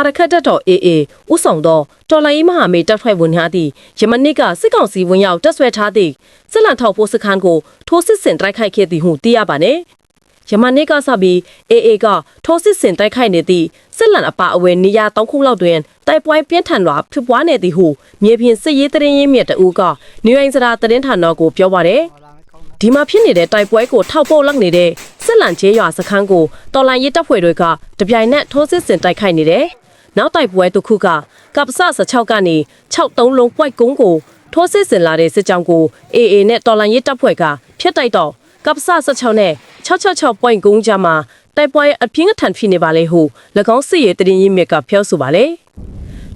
အာရခတ်တပ်တော် AA ဥဆောင်သောတော်လိုင်းမဟာမိတ်တပ်ဖွဲ့ဝင်များသည့်ယမနစ်ကစစ်ကောင်စီဝင်ရောက်တပ်ဆွဲထားသည့်စစ်လန်ထောက်ပိုးစခန်းကိုထိုးစစ်ဆင်တိုက်ခိုက်ခဲ့သည်ဟုသိရပါသည်ယမနစ်ကစပြီး AA ကထိုးစစ်ဆင်တိုက်ခိုက်နေသည့်စစ်လန်အပါအဝင်နေရာ၃ခုလောက်တွင်တိုက်ပွဲပြင်းထန်စွာဖြစ်ပွားနေသည်ဟုမြေပြင်စစ်ရေးတရင်ရင်းမြစ်တအူးကနေရိုင်းစရာတရင်ဌာနကိုပြောပါရယ်ဒီမှာဖြစ်နေတဲ့တိုက်ပွဲကိုထောက်ပို့လောက်နေတဲ့စစ်လန်ချေးရွာစခန်းကိုတော်လိုင်းရေးတပ်ဖွဲ့တွေကတပြိုင်နက်ထိုးစစ်ဆင်တိုက်ခိုက်နေတယ် နောက်တိုက်ပွဲတစ်ခုကကပ္ပစ16ကနေ63လုံးပွိုက်ကုန်းကိုထိုးစစ်ဆင်လာတဲ့စစ်ကြောင်းကို AA နဲ့တော်လိုင်းရေးတပ်ဖွဲ့ကဖျက်တိုက်တော့ကပ္ပစ16နဲ့666ပွိုင်ကုန်းကြားမှာတိုက်ပွဲအပြင်းအထန်ဖြစ်နေပါလေဟု၎င်းစစ်ရေးတရင်ရင်းမြစ်ကပြောဆိုပါလေ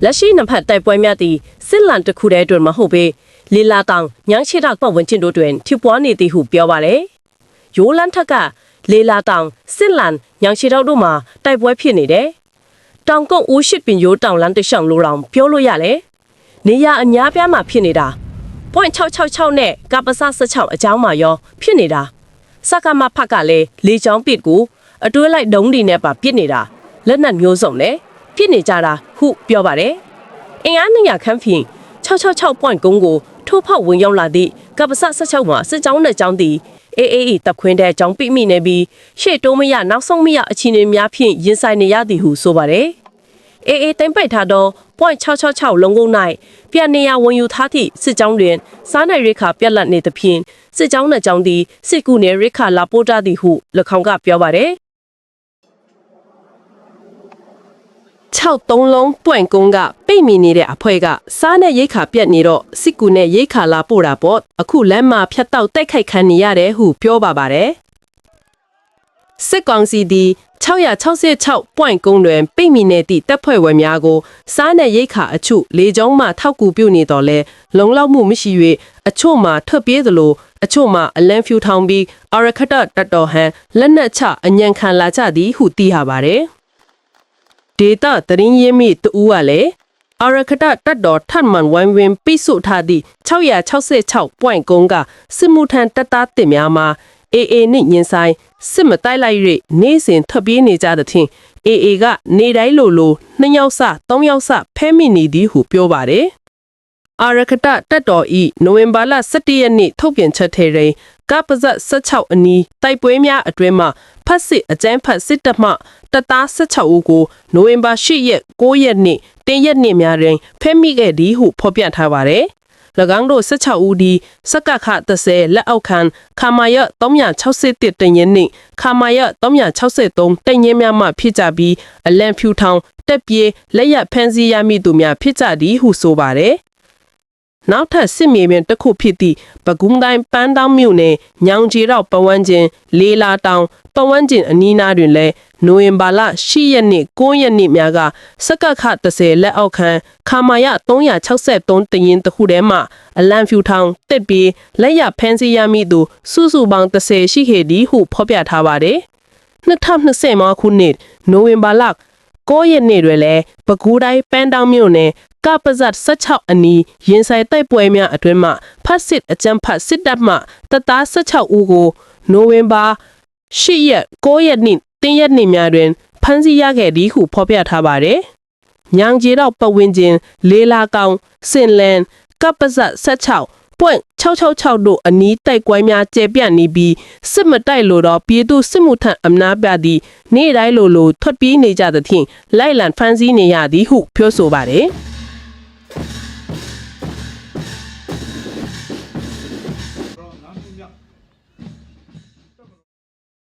လက်ရှိနှစ်ဖက်တိုက်ပွဲများသည့်စစ်လန်တစ်ခုတည်းတွင်မဟုတ်ပေလီလာတောင်ညန်းရှိတောက်ပတ်ဝန်းကျင်တို့တွင်ဖြစ်ပွားနေသည်ဟုပြောပါလေယိုလန်ထက်ကလေလာတောင်စစ်လန်ညန်းရှိတောက်တို့မှာတိုက်ပွဲဖြစ်နေတယ် တောင်ကုတ်ဦးရှိပင်ရိုးတောင်လန်းတရှောင်းလိုတောင်ပြောလို့ရလေနေရအများပြားမှာဖြစ်နေတာ .666 နဲ့ကပ္ပစ16အကြောင်းမှာရော ဖြစ်နေတာစကမဖတ်ကလည်းလေချောင်းပစ်ကိုအတွဲလိုက်ဒုံးတွေနဲ့ပါပြစ်နေတာလက်နက်မျိုးစုံနဲ့ပြစ်နေကြတာဟုပြောပါတယ်အင်အား200ခန်းဖြင့်666 point ကုန်းကိုထိုးဖောက်ဝင်ရောက်လာသည့် ကပ္ပစ16မှာစစ်ကြောင်းနဲ့ကြောင်းသည်အေးအေးအေးတပ်ခွင်းတဲ့ကြောင်းပိမိနေပြီးရှေ့တိုးမရနောက်ဆုံးမရအခြေအနေများဖြင့်ရင်ဆိုင်နေရသည်ဟုဆိုပါတယ်အေးအေးတိမ့်ပိုက်ထားသော .666 လုံးကုန်၌ပြန်နေရဝန်ယူထားသည့်စစ်ကြောင်းတွင် စားနိုင်ရိခါပြက်လက်နေသဖြင့်စစ်ကြောင်းနှကြောင်းသည်စစ်ကူနှင့်ရိခါလာပို့တသည်ဟု၎င်းကပြောပါတယ် 63လုံးပွင့်ကုန်းကပိတ်မိနေတဲ့အဖွဲကစားနဲ့ရိတ်ခါပြက်နေတော့စစ်ကူနဲ့ရိတ်ခါလာပို့တာပေါ့အခုလမ်းမှာဖြတ်တောက်တိုက်ခိုက်ခံနေရတယ်ဟုပြောပါပါတယ်စစ်ကောင်စီသည်666ပွင့်ကုန်းတွင်ပိတ်မိနေသည့်တပ်ဖွဲ့ဝင်များကိုစားနဲ့ရိတ်ခါအချို့လေကြောင်းမှထောက်ကူပြုနေတော်လဲလုံလောက်မှုမရှိ၍အချို့မှထွက်ပြေးသလိုအချို့မှအလံဖြူထောင်ပြီးအရခတတတော်ဟန်လက်နက်ချအညံခံလာကြသည်ဟုသိရပါတယ် ဒေတာတရင်ရင်းမိတူကလည်းအရခတတတ်တော်ထတ်မန်ဝိုင်းဝင်းပိစုထားသည့်666ပွင့်ကုန်းကစစ်မှုထမ်းတပ်သားတင်များမှာ AA နှင့်ရင်ဆိုင်စစ်မတိုက်လိုက်၍နေ့စဉ်ထွက်ပြေးနေကြသဖြင့် AA ကနေတိုင်းလိုလိုနှစ်ယောက်စသုံးယောက်စဖဲမိနေသည်ဟုပြောပါတယ်။အာရခတတက်တော်ဤနိုဝင်ဘာလ17ရက်နေ့ထုတ်ပြန်ချက်ထဲတွင် ကပ္ပဇက်16အနီးတိုက်ပွဲများအတွင်းမှဖတ်စစ်အကြမ်းဖတ်စစ်တပ်မှတပ်သား16ဦးကိုနိုဝင်ဘာ10ရက်9ရက်နေ့တင်ရက်နေ့များတွင်ဖဲမိခဲ့သည်ဟုဖော်ပြထားပါတယ်။၎င်းတို့16ဦးဒီစကခ30လက်အောက်ခံခမာယ361တင်ရင်နှင့်ခမာယ363တင်ရင်များမှဖြစ်ကြပြီးအလံဖြူထောင်တက်ပြေးလက်ရဖန်စီရမိသူများဖြစ်ကြသည်ဟုဆိုပါတယ် နောက်ထပ်စစ်မြေပြင်တစ်ခုဖြစ်သည့်ပကုံးတိုင်းပန်းတောင်းမြို့နယ်ညောင်ကြီးတော့ပဝန်းကျင်လေးလာတောင်ပဝန်းကျင်အနီးနားတွင်လည်းနိုဝင်ဘာလ10ရက်နေ့9ရက်နေ့များကစကခ30လက်အောက်ခံခမာယ363တရင်တစ်ခုထဲမှအလံဖြူထောင်တက်ပြီးလက်ရဖန်စီရမိသူစုစုပေါင်း30ရှိခဲ့သည်ဟုဖော်ပြထားပါတယ်2020ခုနှစ်နိုဝင်ဘာလ9ရက်နေ့တွင်လည်းပဲခူးတိုင်းပန်းတောင်မြို့နယ် ကပဇတ်16အနီးရင်ဆိုင်တိုက်ပွဲများအတွင်းမှဖတ်စစ်အကြမ်းဖတ်စစ်တပ်မှတပ်သား16ဦးကိုနိုဝင်ဘာ10ရက်9ရက်နေ့တင်းရက်နေ့များတွင်ဖမ်းဆီးရခဲ့သည်ဟုဖော်ပြထားပါတယ်။ညောင်ကြီးတော့ပဝင်းချင်းလေးလာကောင်စင်လန်ကပဇတ်16ပွင့်666တို့အနီးတိုက်ကွဲများကျဲပြန့်နေပြီးစစ်မတိုက်လို့တော့ပြည်သူစစ်မှုထမ်းအမနာပြသည့်နေ့တိုင်းလိုလိုထွက်ပြေးနေကြသဖြင့်လိုက်လံဖမ်းဆီးနေရသည်ဟုပြောဆိုပါတယ်။